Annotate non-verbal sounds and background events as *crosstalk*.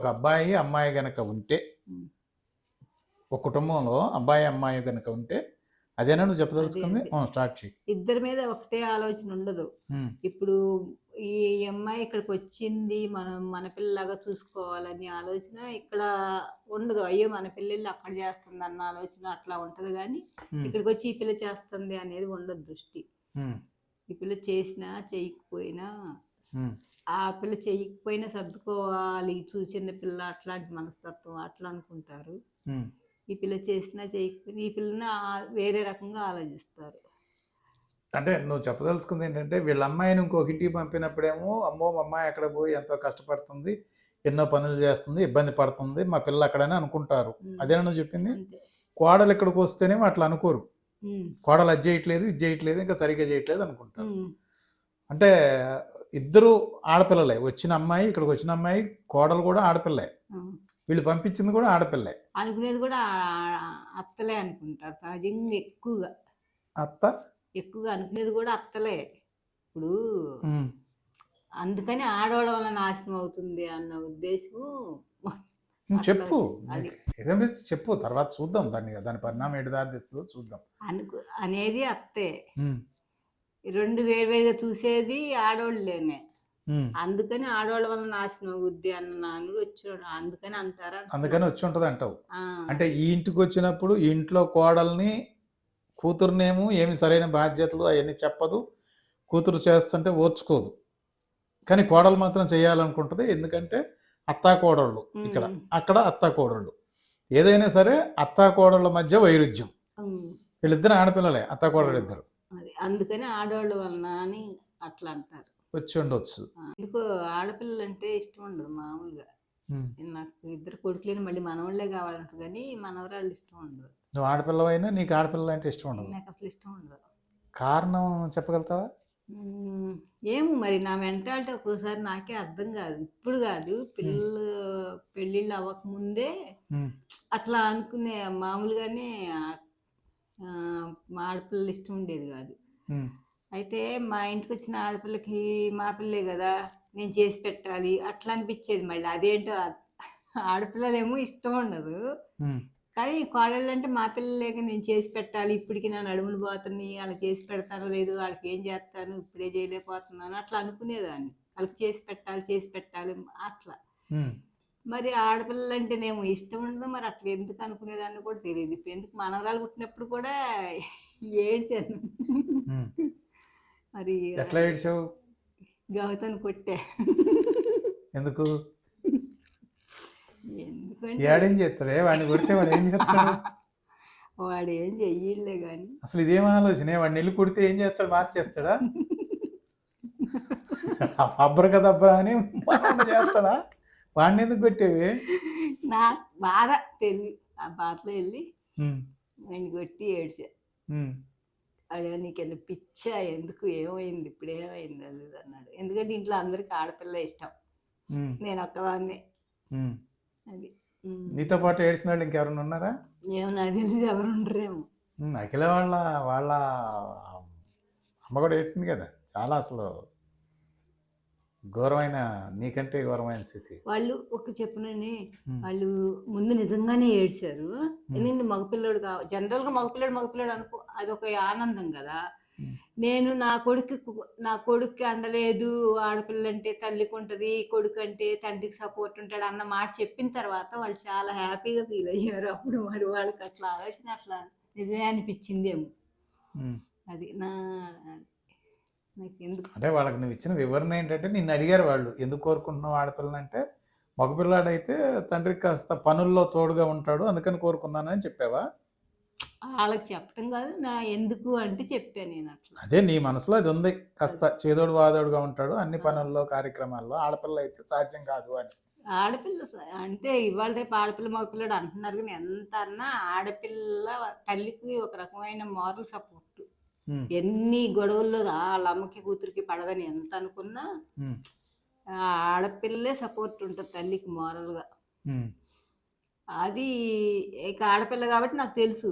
ఒక అబ్బాయి అమ్మాయి గనక ఉంటే. ఒక కుటుంబంలో అబ్బాయి అమ్మాయి గనక ఉంటే అదేనా నువ్వు చెప్పదలుచుకుంది? స్టార్ట్ చేయి. ఇద్దరి మీద ఒకటే ఆలోచన ఉండదు. ఇప్పుడు ఈ అమ్మాయి ఇక్కడికి వచ్చింది మనం మన పిల్లలాగా చూసుకోవాలని ఆలోచన ఇక్కడ ఉండదు. అయ్యో మన పిల్లలు అక్కడ చేస్తుంది అన్న ఆలోచన అట్లా ఉంటది కానీ ఇక్కడికి వచ్చి ఈ పిల్ల చేస్తుంది అనేది ఉండదు దృష్టి. ఈ పిల్ల చేసినా చేయకపోయినా ఆ పిల్ల చేయకపోయినా సర్దుకోవాలి చూ చిన్న పిల్ల అట్లాంటి మనస్తత్వం అట్లా అనుకుంటారు. ఈ పిల్ల చేసినా చేయకపోయినా ఈ పిల్లని వేరే రకంగా ఆలోచిస్తారు అంటే నువ్వు చెప్పదలుచుకుంది ఏంటంటే వీళ్ళ అమ్మాయిని ఇంకొక ఇంటికి పంపినప్పుడేమో అమ్మో మా అమ్మాయి అక్కడ పోయి ఎంతో కష్టపడుతుంది ఎన్నో పనులు చేస్తుంది ఇబ్బంది పడుతుంది మా పిల్ల అక్కడని అనుకుంటారు. అదేనా నువ్వు చెప్పింది కోడలు ఇక్కడికి వస్తేనేమో అట్లా అనుకోరు. కోడలు అది చేయట్లేదు ఇది చేయట్లేదు ఇంకా సరిగ్గా చేయట్లేదు అనుకుంటారు. అంటే ఇద్దరు ఆడపిల్లలే వచ్చిన అమ్మాయి ఇక్కడికి వచ్చిన అమ్మాయి కోడలు కూడా ఆడపిల్లే. వీళ్ళు పంపించింది కూడా ఆడపిల్లే. అనుకునేది కూడా అత్తలే అనుకుంటారు సహజంగా ఎక్కువగా. అత్త? ఎక్కువగా అనుకునేది కూడా అత్తలే. ఇప్పుడు అందుకని ఆడవాళ్ళ వల్ల నాశనం అవుతుంది అన్న ఉద్దేశం నువ్వు అట్లా చెప్పు. ఏదంటే చెప్పు. తర్వాత చూద్దాం దాన్ని దాని పరిణామం ఎటు దారిస్తుందో చూద్దాం. అనుకు అనేది అత్తే. రెండు వేరువేరుగా చూసేది ఆడవాళ్ళేనే. అందుకని ఆడవాళ్ళ వల్ల నాశనం అవుద్ది అన్న నాన్న వచ్చాడు అందుకని అంటారా అందుకని వచ్చి ఉంటుంది అంటావు. అంటే ఈ ఇంటికి వచ్చినప్పుడు ఇంట్లో కోడల్ని కూతురునేమో ఏమి సరైన బాధ్యతలు అవన్నీ చెప్పదు. కూతురు చేస్తుంటే ఓర్చుకోదు. కానీ కోడలు మాత్రం చేయాలనుకుంటుంది. ఎందుకంటే అత్తా కోడళ్ళు ఇక్కడ. అక్కడ అత్తా కోడళ్ళు. ఏదైనా సరే అత్తా కోడళ్ళ మధ్య వైరుధ్యం. వీళ్ళిద్దరు ఆడపిల్లలే అత్తా కోడళ్ళు ఇద్దరు. అది అందుకని ఆడవాళ్ళ వలన అని అట్లా అంటారు. వచ్చి ఉండొచ్చు ఎందుకో ఆడపిల్లలు అంటే ఇష్టం ఉండదు మామూలుగా. నాకు ఇద్దరు కొడుకులేని మళ్ళీ మనవాళ్ళే కావాలంటారు కానీ మనవరాళ్ళు ఇష్టం ఉండదు. నువ్వు ఆడపిల్లవైనా నీకు ఆడపిల్ల అంటే ఇష్టం ఉండదు. నాకు అసలు ఇష్టం ఉండదు. కారణం చెప్పగలుగుతావా. ఏమో మరి నా మెంటాలిటీ ఒక్కోసారి నాకే అర్థం కాదు. ఇప్పుడు కాదు పిల్లలు పెళ్ళిళ్ళు అవ్వక ముందే ఉమ్, అట్లా అనుకునే మామూలుగానే మా ఆడపిల్లలు ఇష్టం ఉండేది కాదు. అయితే మా ఇంటికి వచ్చిన ఆడపిల్లకి మా పిల్లే కదా నేను చేసి పెట్టాలి. అట్లా అనిపించేది మళ్ళీ. అదేంటో ఆడపిల్లలేమో ఇష్టం ఉండదు. కానీ కోడళ్ళు అంటే మా పిల్లలేక నేను చేసి పెట్టాలి. ఇప్పటికి నా నడుములు పోతుంది వాళ్ళకి చేసి పెడతాను లేదు వాళ్ళకి ఏం చేస్తాను? ఇప్పుడే చేయలేకపోతున్నాను. అట్లా అనుకునేదాన్ని. వాళ్ళకి చేసి పెట్టాలి చేసి పెట్టాలి. అట్లా. మరి ఆడపిల్లలు అంటేనేమో ఇష్టం ఉండదు. మరి అట్లా ఎందుకు అనుకునేదాన్ని కూడా తెలియదు. ఇప్పుడు ఎందుకు మనవరాలు పుట్టినప్పుడు కూడా ఏడ్చాను. మరి ఎట్లా ఏడ్చావు? గౌతమ్ కొట్టే ఎందుకు? ఏడేం చేస్తాడే? వాడిని కొడితే వాడు ఏం చేస్తాడు? *laughs* వాడు ఏం చెయ్యలే కానీ అసలు ఇదేం ఆలోచన? వాడిని నెల్లు కొడితే ఏం చేస్తాడు? మార్చేస్తాడా? అబ్బరు కదా అబ్బరా అని చేస్తాడా? వాడిని ఎందుకు కొట్టేవి? నా బాధ తెలివి ఆ బాధలో వెళ్ళి నేను కొట్టి ఏడ్చా. అడిగా నీకెంత పిచ్చా ఎందుకు ఏమైంది ఇప్పుడు ఏమైంది? అది అన్నాడు. ఎందుకంటే ఇంట్లో అందరికి ఆడపిల్ల ఇష్టం. నేను ఒక్కదాన్నే. అది. నీతో పాటు ఏడ్చిన వాళ్ళు ఇంకెవరైనా ఉన్నారా? ఏమో నాకు తెలిసి ఎవరు ఉండరేమో. అఖిల వాళ్ళ వాళ్ళ అమ్మ కూడా ఏడ్చింది కదా. చాలా అసలు ఘోరమైన నీకంటే ఘోరమైన స్థితి. వాళ్ళు ఒక చెప్పునని వాళ్ళు ముందు నిజంగానే ఏడ్చారు. ఎందుకంటే మగపిల్లడు కా జనరల్గా మగపిల్లడు మగపిల్లడు అనుకో అదొక ఆనందం కదా. నేను నా కొడుకు నా కొడుక్కి అండలేదు ఆడపిల్ల అంటే తల్లికి ఉంటుంది కొడుకు అంటే తండ్రికి సపోర్ట్ ఉంటాడు అన్న మాట చెప్పిన తర్వాత వాళ్ళు చాలా హ్యాపీగా ఫీల్ అయ్యారు. అప్పుడు మరి వాళ్ళకి అట్లా ఆలోచన అట్లా నిజమే అనిపించిందేమో. అది నా నాకు ఎందుకు అంటే వాళ్ళకి నువ్వు ఇచ్చిన వివరణ ఏంటంటే నిన్ను అడిగారు వాళ్ళు ఎందుకు కోరుకుంటున్నావు ఆడపిల్లని అంటే మగపిల్లాడైతే తండ్రికి కాస్త పనుల్లో తోడుగా ఉంటాడు అందుకని కోరుకున్నానని చెప్పావా? వాళ్ళకి చెప్పడం కాదు నా ఎందుకు అంటే చెప్పాను నేను అట్లా. అదే నీ మనసులో అది ఉంది. కాస్త చేదోడు వాదోడుగా ఉంటాడు అన్ని పనుల్లో కార్యక్రమాల్లో ఆడపిల్ల అయితే సాధ్యం కాదు అని. ఆడపిల్ల అంటే ఇవాళ రేపు ఆడపిల్ల మగపిల్లడు అంటున్నారు కానీ ఎంత అన్నా ఆడపిల్ల తల్లికి ఒక రకమైన మారల్ సపోర్ట్ ఎన్ని గొడవల్లో వాళ్ళ అమ్మకి కూతురికి పడదని ఎంత అనుకున్నా ఆడపిల్లే సపోర్ట్ ఉంటుంది తల్లికి మారల్గా అది ఇక ఆడపిల్ల కాబట్టి నాకు తెలుసు.